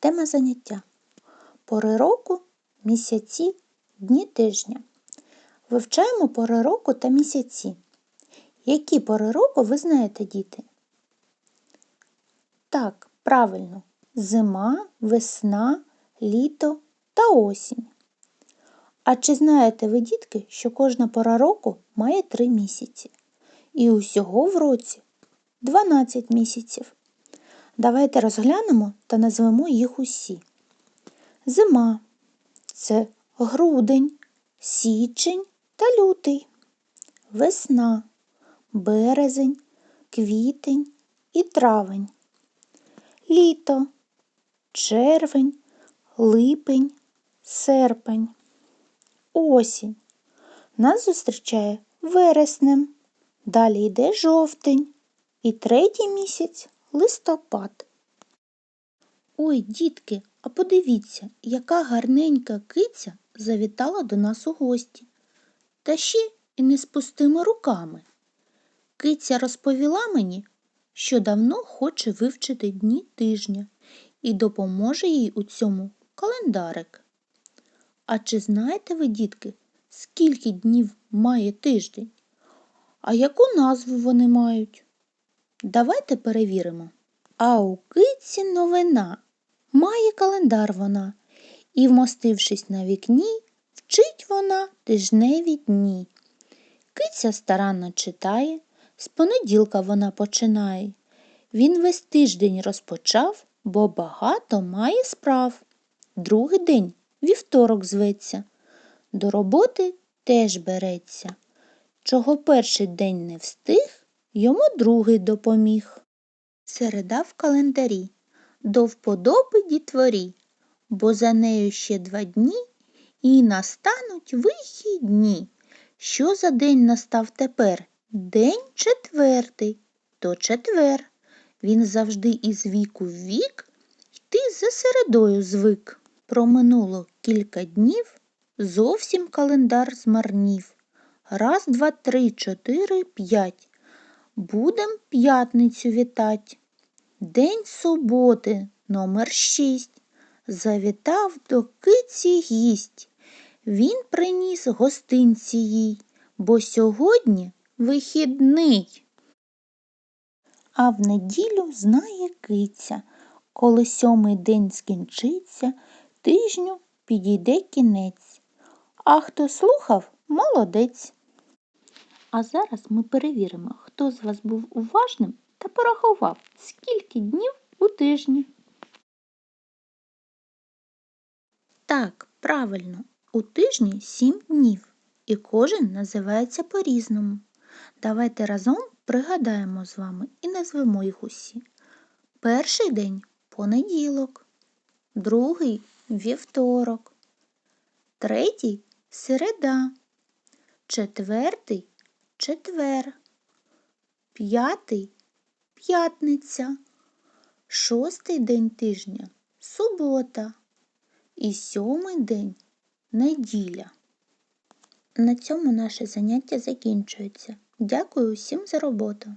Тема заняття. Пори року, місяці, дні тижня. Вивчаємо пори року та місяці. Які пори року ви знаєте, діти? Так, правильно. Зима, весна, літо та осінь. А чи знаєте ви, дітки, що кожна пора року має три місяці? І усього в році 12 місяців. Давайте розглянемо та назвемо їх усі. Зима це грудень, січень та лютий, весна, березень, квітень і травень, літо, червень, липень, серпень, осінь. Нас зустрічає вереснем, далі йде жовтень і третій місяць листопад. Ой, дітки, а подивіться, яка гарненька киця завітала до нас у гості. Та ще і не з пустими руками. Киця розповіла мені, що давно хоче вивчити дні тижня і допоможе їй у цьому календарик. А чи знаєте ви, дітки, скільки днів має тиждень? А яку назву вони мають? Давайте перевіримо. А у киці новина. Має календар вона. І, вмостившись на вікні, вчить вона тижневі дні. Киця старанно читає, з понеділка вона починає. Він весь тиждень розпочав, бо багато має справ. Другий день вівторок зветься. До роботи теж береться. Чого перший день не встиг, йому другий допоміг. Середа в календарі до вподоби дітворі, бо за нею ще два дні і настануть вихідні. Що за день настав тепер? День четвертий, то четвер. Він завжди із віку в вік йти за середою звик. Проминуло кілька днів, зовсім календар змарнів. Раз, два, три, чотири, п'ять. Будем п'ятницю вітать. День суботи, номер шість. Завітав до киці гість. Він приніс гостинці їй, бо сьогодні вихідний. А в неділю знає киця, коли сьомий день скінчиться, тижню підійде кінець. А хто слухав, молодець. А зараз ми перевіримо, хто з вас був уважним та порахував, скільки днів у тижні. Так, правильно, у тижні сім днів, і кожен називається по-різному. Давайте разом пригадаємо з вами і назвемо їх усі. Перший день понеділок, другий вівторок, третій середа, четвертий четвер, п'ятий п'ятниця, шостий день тижня субота і сьомий день неділя. На цьому наше заняття закінчується. Дякую усім за роботу.